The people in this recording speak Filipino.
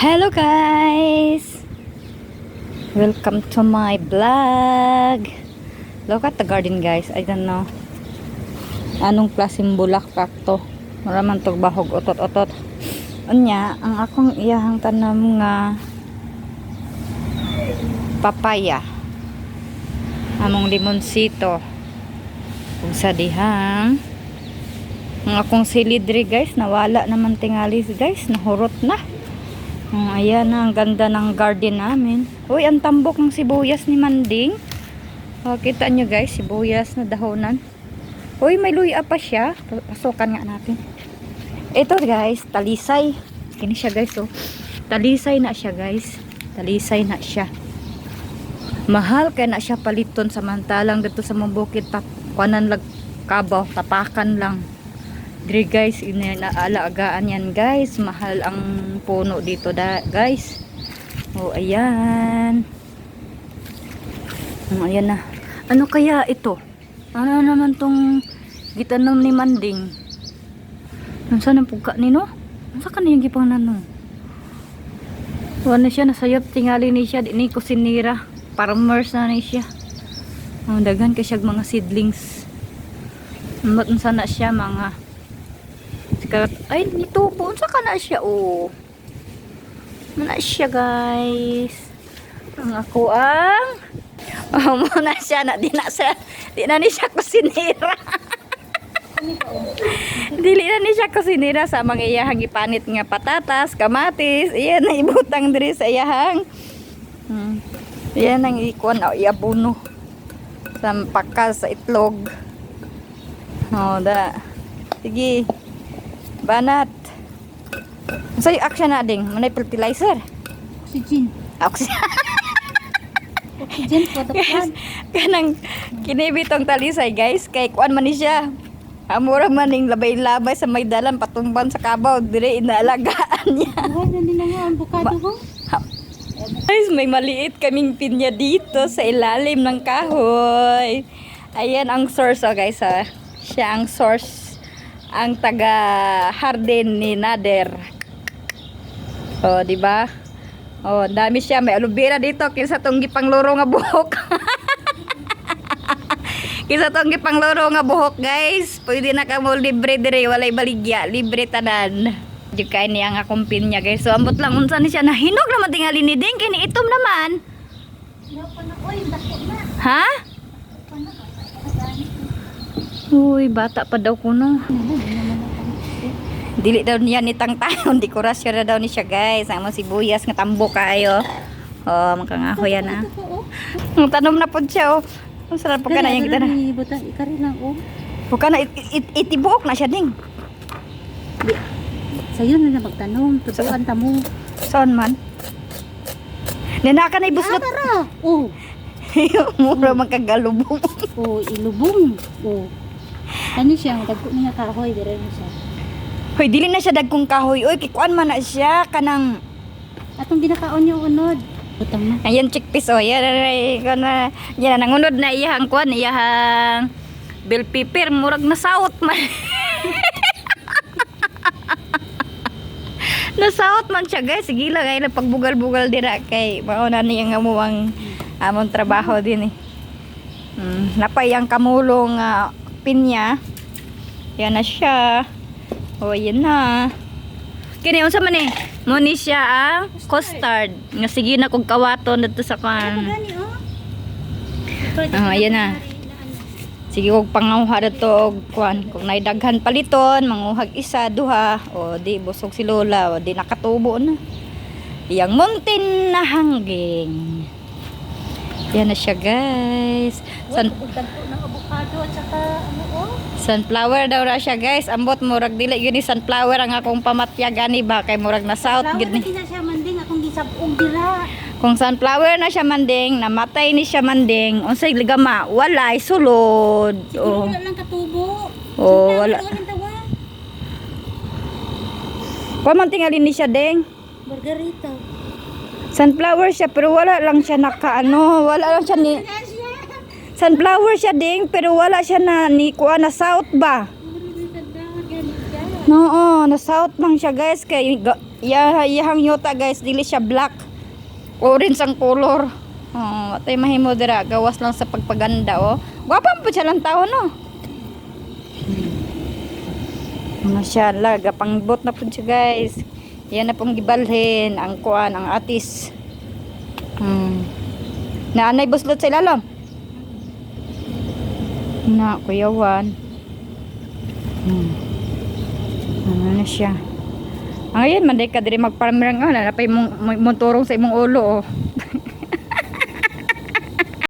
Hello guys! Welcome to my vlog. Look at the garden guys. I don't know. Anong klaseng bulaklak to? Maraman to bahog otot-otot. Unya, ang akong iyahang tanam nga papaya. Among limonsito. Ug sa dihang ang akong silidri guys, nawala naman tingalis guys, nahurot na. Oh, ayan na, ang ganda ng garden namin. Uy, ang tambok ng sibuyas ni Manding. Oh, kita nyo guys, sibuyas na dahonan. Uy, may luya pa siya. Pasukan nga natin. Ito guys, talisay. Kini siya guys, oh. Talisay na siya guys. Talisay na siya. Mahal kaya na siya paliton samantalang dito sa mga bukid tap kuanan lag kabaw, tapakan lang. Dre guys, inaalagaan yan guys. Mahal ang puno dito da guys. Oh, ayan. Oh, ayan na. Ano kaya ito? Ano naman tong gitanong ni Manding? Nasaan ang pugka ni no? Nasa ka na yung gipang nano? Wala siya, nasayap tingali ni siya. Di ni kusinira. Farmers na ni siya. Ang dagan kay siya mga seedlings. Mat sana siya mga Sikat. Ay, nito po. Unsa ka na siya, oh. Muna siya, guys. Ang ako ang... Oh, muna siya na. Di na siya, di na ni siya kusinira. Dili na ni siya kusinira sa mga iyahang ipanit nga patatas, kamatis. Iyan na ibutang diri sa iyahang. Hmm. Iyan ang ikuan o iabuno. Sa pakal sa itlog. Oh, da. Sige. Banat. Sa yung action na ding, manay fertilizer. Oxygen. Oxygen. Oxygen for the plant. Kanang kinibitong talisay guys, kay kuan man ni siya. Amura man ning labay-labay sa may dalan patumban sa kabaw, dire inaalagaan niya. Buhay na nila nga ang bukado ko. Guys, may maliit kaming pinya dito sa ilalim ng kahoy. Ayan ang source oh guys ha. Siya ang source ang taga Harden ni Nader. Oh, di ba? Oh, dami siya may aloe vera dito kinsa tong gipangloro nga buhok. kinsa tong gipangloro nga buhok, guys. Pwede na ka mo libre dire, walay baligya, libre tanan. Di kay niya nga akong pinya, guys. So ambot lang unsa ni siya nahinog naman tingali ni Ding kini itom naman. Ha? Uy, bata pa daw kuno. Dili daw niya ni tang taon, dekorasyon na daw ni siya guys. Ang mga sibuyas nga tambo kayo. Oh, makangahoy yan ah. Ang tanom na pod siya oh. Ang sarap ka na yung kita na. Ikari lang oh. Puka na, it, it, itibuok na siya ding. Sa'yo na na magtanong. Tutuan ta mo. Saan man? Nanaka na ibuslot. Tara! Oh. Mura magkagalubong. Oh, ilubong. Oh. Ano siya? Dagko niya kahoy. Dire na siya. Hoy, dili na siya dagkong kahoy. Uy, kikuan man na siya. Kanang, Atong ginakaon niyo unod. Butang na. ayan chickpeas oh. Yan, yan, yan, yan, nangunod na iyahang kuan, iyahang bell pepper. Murag na saot man. Nasaot man siya guys. Sige lang ay pagbugal-bugal dira kay mauna niya nga mo ang among trabaho din eh. Hmm, napay ang kamulong nga pinya. Yan na siya. O yan na. Kini unsa man eh? Mo ni siya ang custard. Nga sige na kog kawaton dito sa kan. Gani oh. Ah, ayan na. Sige kog panguha dito og kuan kung naidaghan paliton, manguhag isa, duha, o di busog si Lola, o di nakatubo na. Iyang mountain na hangging. Yan na siya, guys. Sun ano oh. sunflower daw ra siya, guys. Ambot murag dili gyud ni sunflower ang akong pamatya gani ba kay murag na south na ni. siya manding akong gisabog dira. Kung sunflower na siya manding, namatay ni siya manding, unsay ligama, walay sulod. Siguro Oh. wala lang katubo. Oh, wala. tingali ni siya ding. Margarita. Sunflower siya pero wala lang siya naka ano, wala lang siya ni Sunflower siya ding pero wala siya na ni kuha na south ba? No, na south lang siya guys kay iya iyahang yuta guys dili siya black orange ang color oh atay mahimo dira gawas lang sa pagpaganda oh gwapa po siya lang tao no Masyaallah, gapangbot na po siya guys. Yan na pong gibalhin, ang kuan, ang atis. Hmm. Naanay buslot sa ilalom. Na, kuyawan. Hmm. Ano na siya. Ang ayun, manday ka diri magparmirang ano, na pa imong imong turong sa imong ulo oh.